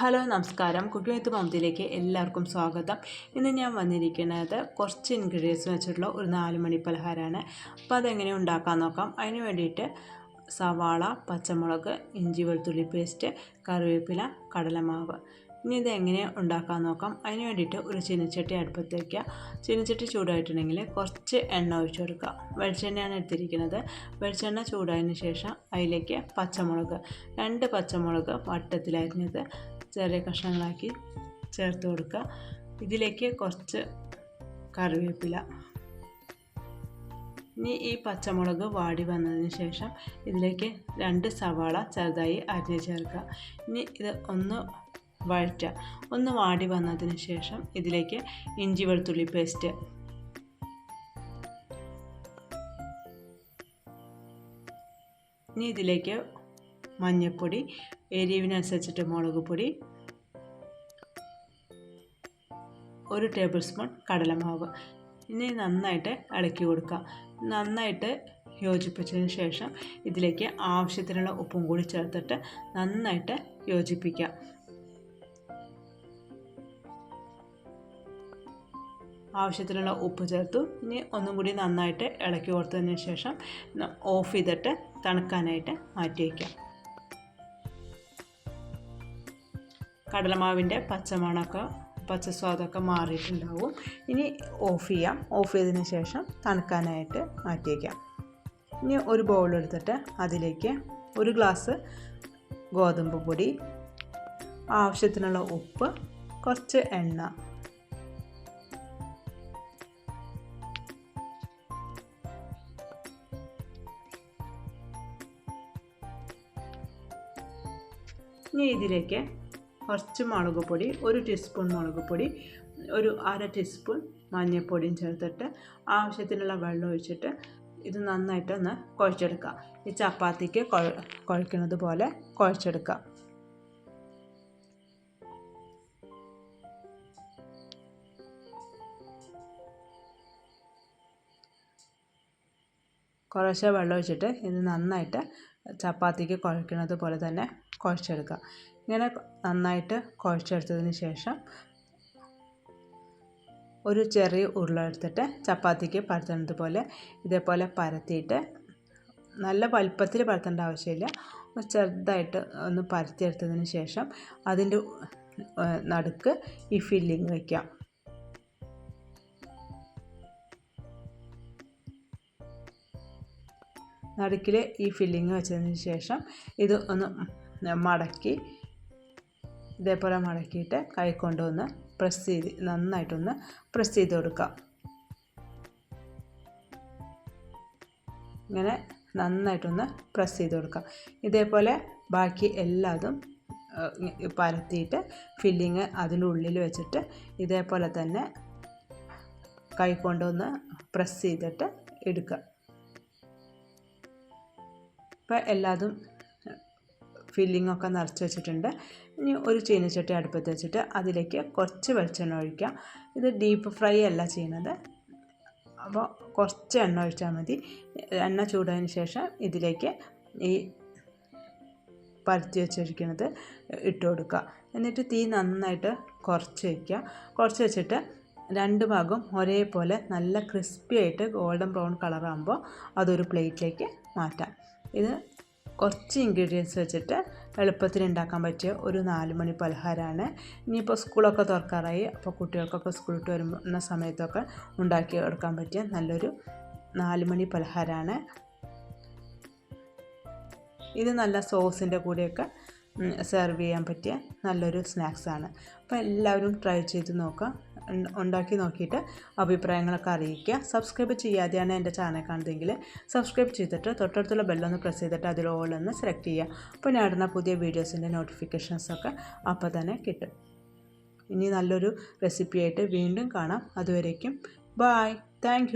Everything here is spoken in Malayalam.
ഹലോ നമസ്കാരം. കുക്കിംഗ് വിത്ത് മമതിയിലേക്ക് എല്ലാവർക്കും സ്വാഗതം. ഇന്ന് ഞാൻ വന്നിരിക്കുന്നത് കുറച്ച് ഇൻഗ്രീഡിയൻസ് വെച്ചിട്ടുള്ള ഒരു നാല് മണി പലഹാരമാണ്. അപ്പോൾ അതെങ്ങനെ ഉണ്ടാക്കാൻ നോക്കാം. അതിന് വേണ്ടിയിട്ട് സവാള പച്ചമുളക് ഇഞ്ചി വെളുത്തുള്ളി പേസ്റ്റ് കറിവേപ്പില കടലമാവ്. ഇനി ഇത് എങ്ങനെ ഉണ്ടാക്കാൻ നോക്കാം. അതിന് വേണ്ടിയിട്ട് ഒരു ചീനച്ചട്ടി അടുപ്പത്ത് വയ്ക്കുക ചീനച്ചട്ടി ചൂടായിട്ടുണ്ടെങ്കിൽ കുറച്ച് എണ്ണ ഒഴിച്ചു കൊടുക്കുക. വെളിച്ചെണ്ണയാണ് എടുത്തിരിക്കുന്നത്. വെളിച്ചെണ്ണ ചൂടായതിന് ശേഷം അതിലേക്ക് പച്ചമുളക് രണ്ട് പച്ചമുളക് വട്ടത്തിലരിഞ്ഞത് ചെറിയ കഷ്ണങ്ങളാക്കി ചേർത്ത് കൊടുക്കുക. ഇതിലേക്ക് കുറച്ച് കറിവേപ്പില. ഇനി ഈ പച്ചമുളക് വാടി വന്നതിന് ശേഷം ഇതിലേക്ക് രണ്ട് സവാള ചെറുതായി അരിഞ്ഞ് ചേർക്കുക. ഇനി ഇത് ഒന്ന് വഴറ്റുക. ഒന്ന് വാടി വന്നതിന് ശേഷം ഇതിലേക്ക് ഇഞ്ചി വെളുത്തുള്ളി പേസ്റ്റ്. ഇനി ഇതിലേക്ക് മഞ്ഞൾപ്പൊടി എരിവിനനുസരിച്ചിട്ട് മുളക് പൊടി ഒരു ടേബിൾ സ്പൂൺ കടലമാവ്. ഇനി നന്നായിട്ട് ഇളക്കി കൊടുക്കുക. നന്നായിട്ട് യോജിപ്പിച്ചതിന് ശേഷം ഇതിലേക്ക് ആവശ്യത്തിനുള്ള ഉപ്പും കൂടി ചേർത്തിട്ട് നന്നായിട്ട് യോജിപ്പിക്കുക. ആവശ്യത്തിനുള്ള ഉപ്പ് ചേർത്തു. ഇനി ഒന്നും കൂടി നന്നായിട്ട് ഇളക്കി കൊടുത്തതിന് ശേഷം ഓഫ് ചെയ്തിട്ട് തണുക്കാനായിട്ട് മാറ്റി വയ്ക്കാം കടലമാവിന്റെ പച്ചമണമൊക്കെ പച്ചസ്വാദമൊക്കെ മാറിയിട്ടുണ്ടാവും. ഇനി ഓഫ് ചെയ്യാം. ഓഫ് ചെയ്തതിന് ശേഷം തണുക്കാനായിട്ട് മാറ്റി വയ്ക്കാം. ഇനി ഒരു ബൗൾ എടുത്തിട്ട് അതിലേക്ക് ഒരു ഗ്ലാസ് ഗോതമ്പ് പൊടി ആവശ്യത്തിനുള്ള ഉപ്പ് കുറച്ച് എണ്ണ. ഇനി ഇതിലേക്ക് കുറച്ച് മുളക് പൊടി ഒരു ടീസ്പൂൺ മുളക് പൊടി ഒരു അര ടീസ്പൂൺ മഞ്ഞൾപ്പൊടിയും ചേർത്തിട്ട് ആവശ്യത്തിനുള്ള വെള്ളം ഒഴിച്ചിട്ട് ഇത് നന്നായിട്ടൊന്ന് കുഴച്ചെടുക്കുക. ഈ ചപ്പാത്തിക്ക് കുഴക്കുന്നത് പോലെ കുഴച്ചെടുക്കുക. കുറേശ്ശെ വെള്ളം ഒഴിച്ചിട്ട് ഇത് നന്നായിട്ട് ചപ്പാത്തിക്ക് കുഴക്കുന്നത് പോലെ തന്നെ കുഴച്ചെടുക്കുക. ഇങ്ങനെ നന്നായിട്ട് കുഴച്ചെടുത്തതിന് ശേഷം ഒരു ചെറിയ ഉരുള എടുത്തിട്ട് ചപ്പാത്തിക്ക് പരത്തുന്നത് പോലെ ഇതേപോലെ പരത്തിയിട്ട് നല്ല വലുപ്പത്തിൽ പരത്തേണ്ട ആവശ്യമില്ല. ചെറുതായിട്ട് ഒന്ന് പരത്തിയെടുത്തതിന് ശേഷം അതിന്റെ നടുക്ക് ഈ ഫില്ലിങ് വയ്ക്കാം. നടുക്കിൽ ഈ ഫില്ലിങ് വെച്ചതിന് ശേഷം ഇത് ഒന്ന് മടക്കി ഇതേപോലെ മടക്കിയിട്ട് കൈ കൊണ്ടൊന്ന് പ്രസ് ചെയ്ത് നന്നായിട്ടൊന്ന് പ്രസ് ചെയ്ത് കൊടുക്കാം ഇങ്ങനെ നന്നായിട്ടൊന്ന് പ്രസ് ചെയ്ത് കൊടുക്കാം ഇതേപോലെ ബാക്കി എല്ലാതും പരത്തിയിട്ട് ഫില്ലിങ് അതിന്റെ ഉള്ളിൽ വെച്ചിട്ട് ഇതേപോലെ തന്നെ കൈ കൊണ്ടൊന്ന് പ്രസ് ചെയ്തിട്ട് എടുക്കുക. ഇപ്പോൾ എല്ലാതും ഫില്ലിങ്ങൊക്കെ നിറച്ച് വെച്ചിട്ടുണ്ട്. ഇനി ഒരു ചീനച്ചട്ടി അടുപ്പത്ത് വെച്ചിട്ട് അതിലേക്ക് കുറച്ച് വെളിച്ചെണ്ണ ഒഴിക്കാം. ഇത് ഡീപ്പ് ഫ്രൈ അല്ല ചെയ്യുന്നത്. അപ്പോൾ കുറച്ച് എണ്ണ ഒഴിച്ചാൽ മതി. എണ്ണ ചൂടായതിന് ശേഷം ഇതിലേക്ക് ഈ പരത്തി വെച്ചിരിക്കുന്നത് ഇട്ട് കൊടുക്കുക. എന്നിട്ട് തീ നന്നായിട്ട് കുറച്ച് വയ്ക്കുക കുറച്ച് വെച്ചിട്ട് രണ്ട് ഭാഗം ഒരേപോലെ നല്ല ക്രിസ്പി ആയിട്ട് ഗോൾഡൻ ബ്രൗൺ കളറാകുമ്പോൾ അതൊരു പ്ലേറ്റിലേക്ക് മാറ്റാം. ഇത് കുറച്ച് ഇൻഗ്രീഡിയൻസ് വെച്ചിട്ട് എളുപ്പത്തിൽ ഉണ്ടാക്കാൻ പറ്റിയ ഒരു നാല് മണി പലഹാരമാണ്. ഇനിയിപ്പോൾ സ്കൂളൊക്കെ തുറക്കാറായി. അപ്പോൾ കുട്ടികൾക്കൊക്കെ സ്കൂളിട്ട് വരുന്ന സമയത്തൊക്കെ ഉണ്ടാക്കി എടുക്കാൻ പറ്റിയ നല്ലൊരു നാല് മണി പലഹാരമാണ്. ഇത് നല്ല സോസിന്റെ കൂടെയൊക്കെ സെർവ് ചെയ്യാൻ പറ്റിയ നല്ലൊരു സ്നാക്സാണ് അപ്പോൾ എല്ലാവരും ട്രൈ ചെയ്ത് നോക്കാം ഉണ്ടാക്കി നോക്കിയിട്ട് അഭിപ്രായങ്ങളൊക്കെ അറിയിക്കുക. സബ്സ്ക്രൈബ് ചെയ്യാതെയാണ് എന്റെ ചാനൽ കാണുന്നതെങ്കിൽ സബ്സ്ക്രൈബ് ചെയ്തിട്ട് തൊട്ടടുത്തുള്ള ബെല്ലൊന്ന് പ്രസ് ചെയ്തിട്ട് അതിൽ ഓളൊന്ന് സെലക്ട് ചെയ്യുക. അപ്പോൾ ഞാൻ ഇടുന്ന പുതിയ വീഡിയോസിന്റെ നോട്ടിഫിക്കേഷൻസൊക്കെ അപ്പോൾ തന്നെ കിട്ടും. ഇനി നല്ലൊരു റെസിപ്പിയായിട്ട് വീണ്ടും കാണാം. അതുവരേക്കും ബായ് താങ്ക്